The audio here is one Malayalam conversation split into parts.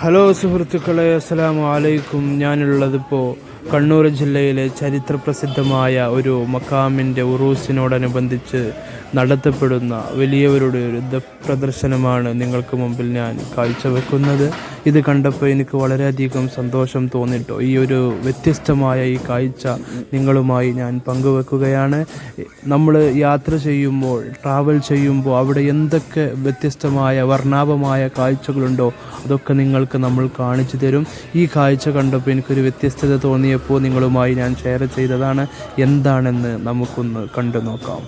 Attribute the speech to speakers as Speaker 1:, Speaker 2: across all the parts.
Speaker 1: ഹലോ സുഹൃത്തുക്കളെ അസ്സലാമു അലൈക്കും. ഞാനുള്ളതിപ്പോൾ കണ്ണൂർ ജില്ലയിലെ ചരിത്രപ്രസിദ്ധമായ ഒരു മക്കാമിന്റെ ഉറൂസിനോടനുബന്ധിച്ച് നടത്തപ്പെടുന്ന വലിയവരുടെ ഒരു പ്രദർശനമാണ് നിങ്ങൾക്ക് മുമ്പിൽ ഞാൻ കാഴ്ചവെക്കുന്നത്. ഇത് കണ്ടപ്പോൾ എനിക്ക് വളരെയധികം സന്തോഷം തോന്നിട്ടോ. ഈ ഒരു വ്യത്യസ്തമായ ഈ കാഴ്ച നിങ്ങളുമായി ഞാൻ പങ്കുവെക്കുകയാണ്. നമ്മൾ യാത്ര ചെയ്യുമ്പോൾ ട്രാവൽ ചെയ്യുമ്പോൾ അവിടെ എന്തൊക്കെ വ്യത്യസ്തമായ വർണാഭമായ കാഴ്ചകളുണ്ടോ അതൊക്കെ നിങ്ങൾക്ക് നമ്മൾ കാണിച്ചു തരും. ഈ കാഴ്ച കണ്ടപ്പോൾ എനിക്കൊരു വ്യത്യസ്തത തോന്നിയപ്പോൾ നിങ്ങളുമായി ഞാൻ ഷെയർ ചെയ്തതാണ്. എന്താണെന്ന് നമുക്കൊന്ന് കണ്ടു നോക്കാം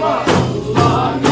Speaker 1: Allah, Allah.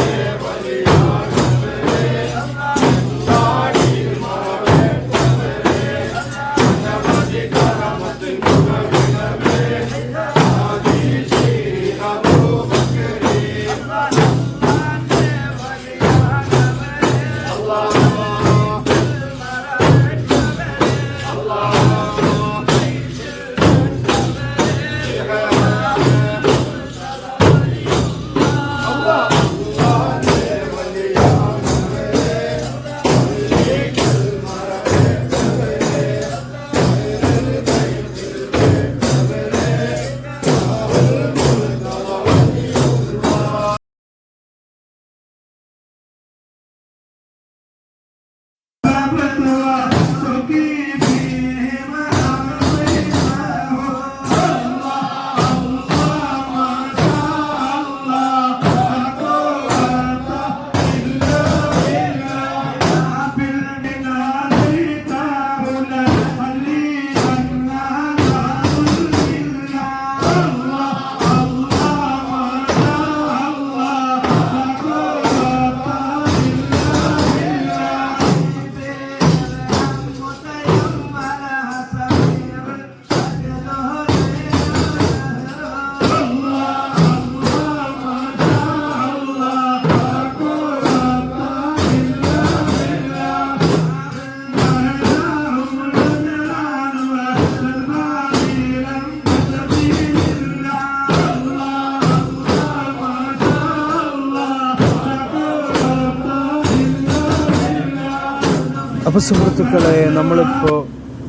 Speaker 1: അപ്പോൾ സുഹൃത്തുക്കളെ നമ്മളിപ്പോൾ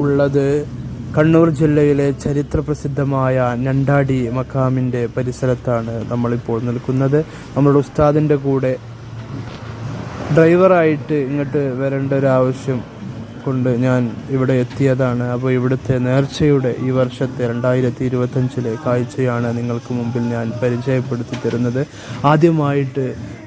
Speaker 1: ഉള്ളത് കണ്ണൂർ ജില്ലയിലെ ചരിത്ര പ്രസിദ്ധമായ ഞണ്ടാടി മക്കാമിന്റെ പരിസരത്താണ് നമ്മളിപ്പോൾ നിൽക്കുന്നത്. നമ്മുടെ ഉസ്താദിന്റെ കൂടെ ഡ്രൈവറായിട്ട് ഇങ്ങോട്ട് വരേണ്ട ഒരു ആവശ്യം കൊണ്ട് ഞാൻ ഇവിടെ എത്തിയതാണ്. അപ്പോൾ ഇവിടുത്തെ നേർച്ചയുടെ ഈ വർഷത്തെ രണ്ടായിരത്തി ഇരുപത്തഞ്ചിലെ കാഴ്ചയാണ് നിങ്ങൾക്ക് മുമ്പിൽ ഞാൻ പരിചയപ്പെടുത്തി തരുന്നത്. ആദ്യമായിട്ട്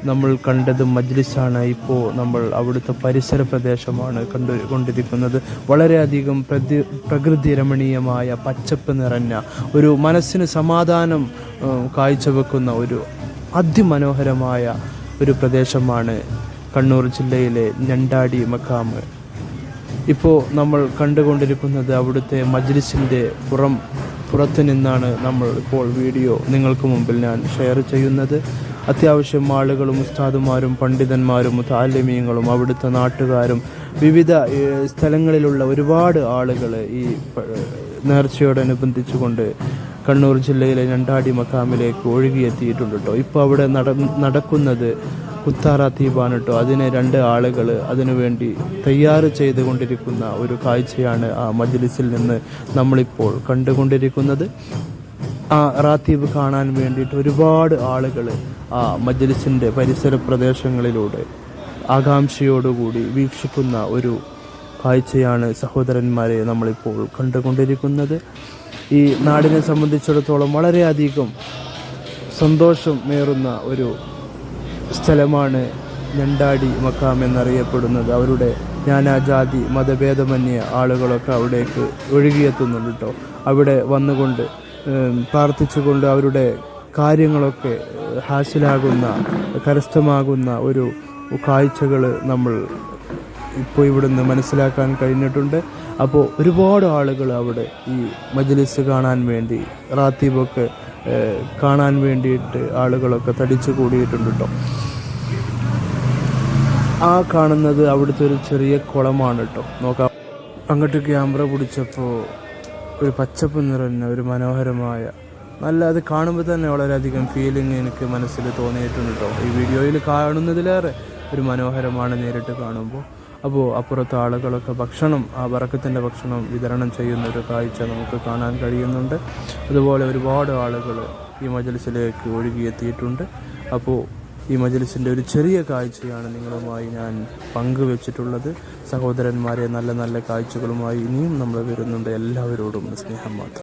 Speaker 1: നമ്മൾ കണ്ടത് മജ്ലിസാണ്. ഇപ്പോൾ നമ്മൾ അവിടുത്തെ പരിസര പ്രദേശമാണ് കണ്ടു കൊണ്ടിരിക്കുന്നത്. വളരെയധികം പ്രതി പ്രകൃതി രമണീയമായ പച്ചപ്പ് നിറഞ്ഞ ഒരു മനസ്സിന് സമാധാനം കാഴ്ചവെക്കുന്ന ഒരു അതിമനോഹരമായ ഒരു പ്രദേശമാണ് കണ്ണൂർ ജില്ലയിലെ ഞണ്ടാടി മക്കാമ് ഇപ്പോൾ നമ്മൾ കണ്ടുകൊണ്ടിരിക്കുന്നത് അവിടുത്തെ മജ്ലിസിന്റെ പുറം പുറത്തു നിന്നാണ് നമ്മൾ ഇപ്പോൾ വീഡിയോ നിങ്ങൾക്ക് മുമ്പിൽ ഞാൻ ഷെയർ ചെയ്യുന്നത്. അത്യാവശ്യം ആളുകളും ഉസ്താദുമാരും പണ്ഡിതന്മാരും താല്യമീങ്ങളും അവിടുത്തെ നാട്ടുകാരും വിവിധ സ്ഥലങ്ങളിലുള്ള ഒരുപാട് ആളുകൾ ഈ നേർച്ചയോടനുബന്ധിച്ചുകൊണ്ട് കണ്ണൂർ ജില്ലയിലെ രണ്ടാടി മക്കാമിലേക്ക് ഒഴുകിയെത്തിയിട്ടുണ്ട് കേട്ടോ ഇപ്പോൾ അവിടെ നട നടക്കുന്നത് കുത്താറ തീബാണ് കേട്ടോ അതിനെ രണ്ട് ആളുകൾ അതിനുവേണ്ടി തയ്യാറ് ചെയ്തുകൊണ്ടിരിക്കുന്ന ഒരു കാഴ്ചയാണ് ആ മജ്ലിസിൽ നിന്ന് നമ്മളിപ്പോൾ കണ്ടുകൊണ്ടിരിക്കുന്നത്. ആ റാത്തീബ് കാണാൻ വേണ്ടിയിട്ട് ഒരുപാട് ആളുകൾ ആ മജ്ലിസിന്റെ പരിസര പ്രദേശങ്ങളിലൂടെ ആകാംക്ഷയോടുകൂടി വീക്ഷിക്കുന്ന ഒരു കാഴ്ചയാണ് സഹോദരന്മാരെ നമ്മളിപ്പോൾ കണ്ടുകൊണ്ടിരിക്കുന്നത്. ഈ നാടിനെ സംബന്ധിച്ചിടത്തോളം വളരെയധികം സന്തോഷം മേറുന്ന ഒരു സ്ഥലമാണ് ഞണ്ടാടി മക്കാം എന്നറിയപ്പെടുന്നത്. അവരുടെ നാനാജാതി മതഭേദമന്യ ആളുകളൊക്കെ അവിടേക്ക് ഒഴുകിയെത്തുന്നുണ്ട് കേട്ടോ അവിടെ വന്നുകൊണ്ട് പ്രാർത്ഥിച്ചുകൊണ്ട് അവരുടെ കാര്യങ്ങളൊക്കെ ഹാസിലാകുന്ന കരസ്ഥമാകുന്ന ഒരു കാഴ്ചകൾ നമ്മൾ ഇപ്പോൾ ഇവിടുന്ന് മനസ്സിലാക്കാൻ കഴിഞ്ഞിട്ടുണ്ട്. അപ്പോൾ ഒരുപാട് ആളുകൾ അവിടെ ഈ മജ്ലിസ് കാണാൻ വേണ്ടി റാത്തീബൊക്കെ കാണാൻ വേണ്ടിയിട്ട് ആളുകളൊക്കെ തടിച്ചു കൂടിയിട്ടുണ്ട് കേട്ടോ ആ കാണുന്നത് അവിടുത്തെ ഒരു ചെറിയ കുളമാണ് കേട്ടോ നോക്കാം. അങ്ങോട്ട് ക്യാമറ പിടിച്ചപ്പോൾ ഒരു പച്ചപ്പ് നിറഞ്ഞ ഒരു മനോഹരമായ നല്ല അത് കാണുമ്പോൾ തന്നെ വളരെയധികം ഫീലിംഗ് എനിക്ക് മനസ്സിൽ തോന്നിയിട്ടുണ്ട് കേട്ടോ ഈ വീഡിയോയിൽ കാണുന്നതിലേറെ ഒരു മനോഹരമാണ് നേരിട്ട് കാണുമ്പോൾ അപ്പോൾ അപ്പുറത്തെ ആളുകളൊക്കെ ഭക്ഷണം ആ വറക്കത്തിന്റെ ഭക്ഷണം വിതരണം ചെയ്യുന്ന ഒരു കാഴ്ച നമുക്ക് കാണാൻ കഴിയുന്നുണ്ട്. അതുപോലെ ഒരുപാട് ആളുകൾ ഈ മജലിസിലേക്ക് ഒഴുകിയെത്തിയിട്ടുണ്ട്. അപ്പോൾ ഈ മജലിസിന്റെ ഒരു ചെറിയ കാഴ്ചയാണ് നിങ്ങളുമായി ഞാൻ പങ്കുവെച്ചിട്ടുള്ളത്. സഹോദരന്മാരെ നല്ല നല്ല കാഴ്ചകളുമായി ഇനിയും നമ്മൾ വരുന്നുണ്ട്. എല്ലാവരോടും സ്നേഹം മാത്രം.